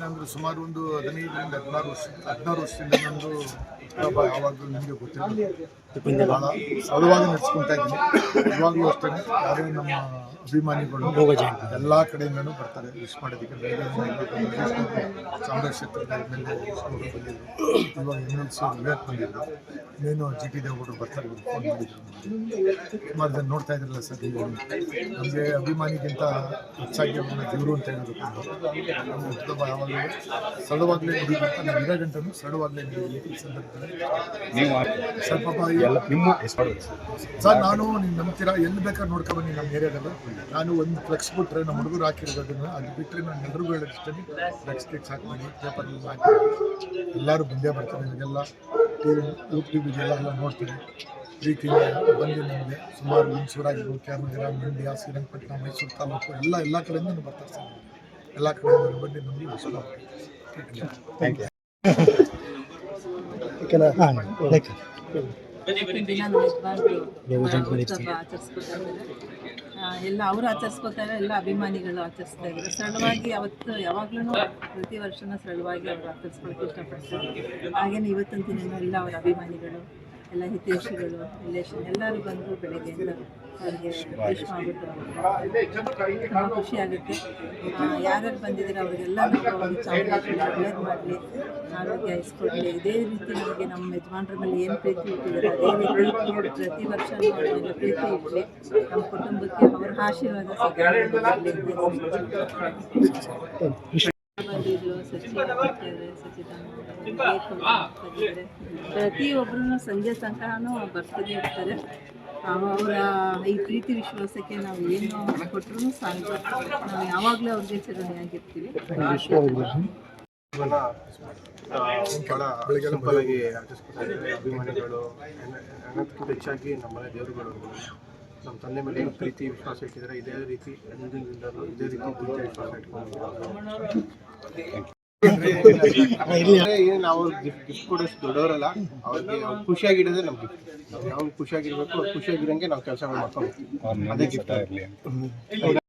ಅಂದ್ರೆ ಸುಮಾರು ಒಂದು ಹದಿನೈದರಿಂದ ಹದಿನಾರು ವರ್ಷ ಹದಿನಾರು ವರ್ಷದಿಂದ ನಂದು ಹುಟ್ಟುಹಬ್ಬ ಯಾವಾಗಲೂ ನಿಮಗೆ ಗೊತ್ತಿಲ್ಲ ಭಾಳ ಸರಳವಾಗಿ ನಡೆಸ್ಕೊಂತ ಇದ್ದೀನಿ. ಇವಾಗಲೂ ಅಷ್ಟೇ ಯಾರೇ ನಮ್ಮ ಅಭಿಮಾನಿಗಳು ಎಲ್ಲ ಕಡೆಯಿಂದನೂ ಬರ್ತಾರೆ. ವಿಶ್ ಮಾಡೋದಕ್ಕೆ ಮೇಲೆ ಬಂದಿದ್ರು. ಇವಾಗ ಸಿ ವಿವೇಕ್ ಬಂದಿದ್ರು. ಇನ್ನೇನು ಜಿ ಟಿ ದೇವಗೌಡರು ಬರ್ತಾರೆ ಫೋನ್ ಮಾಡಿದ್ರು. ಸುಮಾರು ಜನ ನೋಡ್ತಾ ಇದ್ರಲ್ಲ ಸರ್ ನೀವು. ನಮಗೆ ಅಭಿಮಾನಿಗಿಂತ ಹೆಚ್ಚಾಗಿ ಅವ್ರನ್ನ ದೇವರು ಅಂತ ಹೇಳಬೇಕು ನಮ್ಮ ಹುಟ್ಟುಹಬ್ಬ ಯಾವಾಗಲೂ ಸರಳವಾಗಲೇ ನಡೀಲಿ ಅಂತ ನಾವು ಇರೋ ಗಂಟನೂ ಸರಳವಾಗಲೇ ನಡೀಲಿ ಈ ಸಂದರ್ಭದಲ್ಲಿ. ಸರ್ ಪಾಪ ಈ- ನಿಮ್ಮ ಸರ್ ನಾನು ನೀವು ನಂಬ್ತೀರಾ? ಎಲ್ಲಿ ಬೇಕಾದ್ರೆ ನೋಡ್ಕೊಬನ್ನಿ ನಮ್ಮ ಏರಿಯಾದಲ್ಲಿ. ನಾನು ಒಂದು ಫ್ಲೆಕ್ಸ್ ಬಿಟ್ರೆ ನಮ್ಮ ಹುಡುಗರು ಹಾಕಿರೋದನ್ನ ಅದು ಬಿಟ್ಟರೆ ನಾನು ಎಲ್ರಿಗೂ ಹೇಳಿರ್ತೀನಿ ಫ್ಲೆಕ್ಸ್ ಗಿಕ್ಸ್ ಹಾಕ್ಬೇಡಿ ಯೂಸ್ ಹಾಕಿ ಎಲ್ಲರೂ ಬಂದೇ ಬರ್ತಾರೆ. ಇವಾಗೆಲ್ಲ ಟಿ ವಿ ಯೂಟ್ಯೂಬ್ ಇದೆಲ್ಲ ಎಲ್ಲ ನೋಡ್ತೀನಿ ಪ್ರೀತಿಯಿಂದ ಬಂದು ನಮಗೆ ಸುಮಾರು ಹುಣಸೂರಾಗಿರ್ಬೋದು ಕ್ಯಾಮಗಿರ ಮಂಡ್ಯ ಶ್ರೀರಂಗಪಟ್ಟಣ ಮೈಸೂರು ತಾಲೂಕು ಎಲ್ಲ ಎಲ್ಲ ಕಡೆಯಿಂದ ಬರ್ತಾರೆ ಸರ್. ಎಲ್ಲ ಕಡೆಯಿಂದ ಬಂದು ನಮಗೆ ಸುಲಭ ಥ್ಯಾಂಕ್ ಯು ಇದ್ದಾರೆ ಆ, ಎಲ್ಲ ಅವರು ಆಚರಿಸ್ಕೋತಾರೆ ಎಲ್ಲ ಅಭಿಮಾನಿಗಳು ಆಚರಿಸ್ತಾ ಇದ್ದಾರೆ ಸರಳವಾಗಿ ಅವತ್ತು ಯಾವಾಗ್ಲೂ ಪ್ರತಿ ವರ್ಷನೂ ಸರಳವಾಗಿ ಅವರು ಆಚರಿಸ್ಕೊಳಕ್ಕೆ ಇಷ್ಟಪಡ್ತಾರೆ. ಹಾಗೇನೆ ಇವತ್ತಿನ ದಿನ ಎಲ್ಲ ಅವರ ಅಭಿಮಾನಿಗಳು ಎಲ್ಲ ಹಿತೈಷಿಗಳು ರಿಲೇಷನ್ ಎಲ್ಲರೂ ಬಂದು ಬೆಳಗ್ಗೆಯಿಂದ ಅವರಿಗೆ ವಿಶ್ ಮಾಡಿಬಿಟ್ಟು ತುಂಬ ಖುಷಿ ಆಗುತ್ತೆ. ಆ, ಯಾರ್ಯಾರು ಬಂದಿದ್ದಾರೆ ಅವರಿಗೆಲ್ಲ ಒಳ್ಳೇದು ಮಾಡಲಿ. ಆರೋಗ್ಯ ಇಸ್ಕೊಡ್ಲಿ. ಇದೇ ರೀತಿ ನಮಗೆ ನಮ್ಮ ಯಜಮಾನ್ರ ಮೇಲೆ ಏನು ಪ್ರೀತಿ ಇಟ್ಟಿದ್ದಾರೆ ಅದೇ ರೀತಿ ಪ್ರತಿ ವರ್ಷ ಪ್ರೀತಿ ಇರಲಿ ನಮ್ಮ ಕುಟುಂಬಕ್ಕೆ ಅವರ ಆಶೀರ್ವಾದ ಸಚಿವ ಬರ್ತಾರೆ ಪ್ರತಿಯೊಬ್ಬರು ಸಂಜೆ ತನಕನೂ ಬರ್ತಾನೆ ಇರ್ತಾರೆ. ಅವರ ಈ ಪ್ರೀತಿ ವಿಶ್ವಾಸಕ್ಕೆ ನಾವು ಏನು ಕೊಟ್ಟರು ಸಾಲದು ನಾವು ಯಾವಾಗಲೂ ಅವ್ರಿಗೆ ಭಾಳ ಆಚರಿಸ್ಕೊತಾ ಅಭಿಮಾನಿಗಳು ಅನ್ನೋದಕ್ಕಿಂತ ಹೆಚ್ಚಾಗಿ ನಮ್ಮನೆ ದೇವರುಗಳು. ನಮ್ಮ ತಂದೆ ಮೇಲೆ ಏನು ಪ್ರೀತಿ ವಿಶ್ವಾಸ ಇಟ್ಟಿದ್ದಾರೆ ಇದೇ ರೀತಿ ಇದೇ ರೀತಿ ಪ್ರೀತಿ ವಿಶ್ವಾಸ ಇಟ್ಕೊಂಡು ಏನು ಗಿಫ್ಟ್ ಕೊಡೋಷ್ಟು ದೊಡ್ಡವರಲ್ಲ ಅವ್ರಿಗೆ ಅವ್ರು ಖುಷಿಯಾಗಿಡೋದೇ ನಮ್ಮ ಗಿಫ್ಟ್ ನಾವು ಖುಷಿಯಾಗಿರ್ಬೇಕು ಅವ್ರು ಖುಷಿಯಾಗಿರಂಗೆ ನಾವು ಕೆಲಸ ಮಾಡ್ಕೊಂಡು ಅದೇ ಗಿಫ್ಟ್ ಇರಲಿ